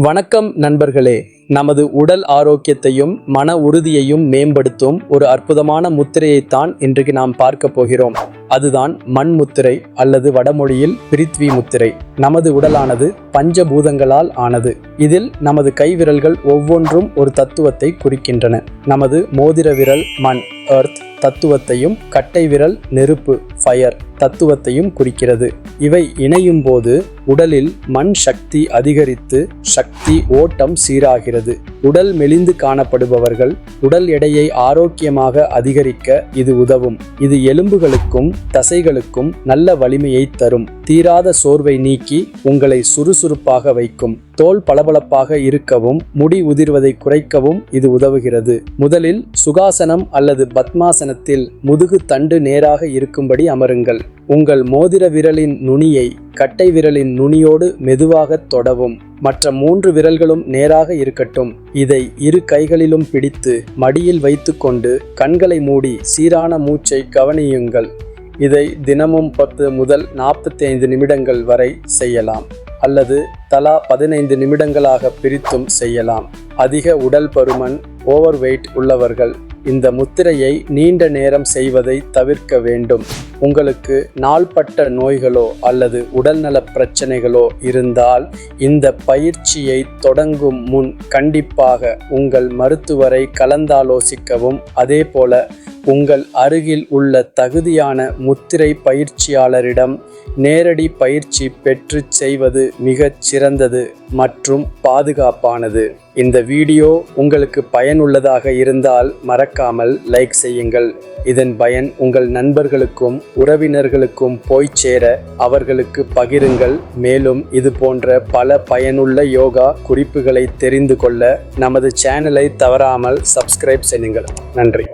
வணக்கம் நண்பர்களே. நமது உடல் ஆரோக்கியத்தையும் மன உறுதியையும் மேம்படுத்தும் ஒரு அற்புதமான முத்திரையைத்தான் இன்றைக்கு நாம் பார்க்க போகிறோம். அதுதான் மண் முத்திரை அல்லது வடமொழியில் பிரித்வி முத்திரை. நமது உடலானது பஞ்சபூதங்களால் ஆனது. இதில் நமது கைவிரல்கள் ஒவ்வொன்றும் ஒரு தத்துவத்தை குறிக்கின்றன. நமது மோதிர விரல் மண் எர்த் தத்துவத்தையும் கட்டை விரல் நெருப்பு ஃபயர் தத்துவத்தையும் குறிக்கிறது. இவை இணையும் போது உடலில் மண் சக்தி அதிகரித்து சக்தி ஓட்டம் சீராகிறது. உடல் மெலிந்து காணப்படுபவர்கள் உடல் எடையை ஆரோக்கியமாக அதிகரிக்க இது உதவும். இது எலும்புகளுக்கும் தசைகளுக்கும் நல்ல வலிமையை தரும். தீராத சோர்வை நீக்கி உங்களை சுறுசுறுப்பாக வைக்கும். தோல் பளபளப்பாக இருக்கவும் முடி உதிர்வதை குறைக்கவும் இது உதவுகிறது. முதலில் சுகாசனம் அல்லது பத்மாசனத்தில் முதுகு தண்டு நேராக இருக்கும்படி அமருங்கள். உங்கள் மோதிர விரலின் நுனியை கட்டை விரலின் நுனியோடு மெதுவாக தொடவும். மற்ற மூன்று விரல்களும் நேராக இருக்கட்டும். இதை இரு கைகளிலும் பிடித்து மடியில் வைத்துக்கொண்டு கண்களை மூடி சீரான மூச்சை கவனியுங்கள். இதை தினமும் பத்து முதல் நாற்பத்தைந்து நிமிடங்கள் வரை செய்யலாம். அல்லது தலா பதினைந்து நிமிடங்களாக பிரித்தும் செய்யலாம். அதிக உடல் பருமன் ஓவர் வெயிட் உள்ளவர்கள் இந்த முத்திரையை நீண்ட நேரம் செய்வதை தவிர்க்க வேண்டும். உங்களுக்கு நாள்பட்ட நோய்களோ அல்லது உடல்நல பிரச்சனைகளோ இருந்தால் இந்த பயிற்சியை தொடங்கும் முன் கண்டிப்பாக உங்கள் மருத்துவரை கலந்தாலோசிக்கவும். அதே போல உங்கள் அருகில் உள்ள தகுதியான முத்திரை பயிற்சியாளரிடம் நேரடி பயிற்சி பெற்று செய்வது மிகச் சிறந்தது மற்றும் பாதுகாப்பானது. இந்த வீடியோ உங்களுக்கு பயனுள்ளதாக இருந்தால் மறக்காமல் லைக் செய்யுங்கள். இதன் பயன் உங்கள் நண்பர்களுக்கும் உறவினர்களுக்கும் போய் சேர அவர்களுக்கு பகிருங்கள். மேலும் இது போன்ற பல பயனுள்ள யோகா குறிப்புகளை தெரிந்து கொள்ள நமது சேனலை தவறாமல் சப்ஸ்கிரைப் செய்யுங்கள். நன்றி.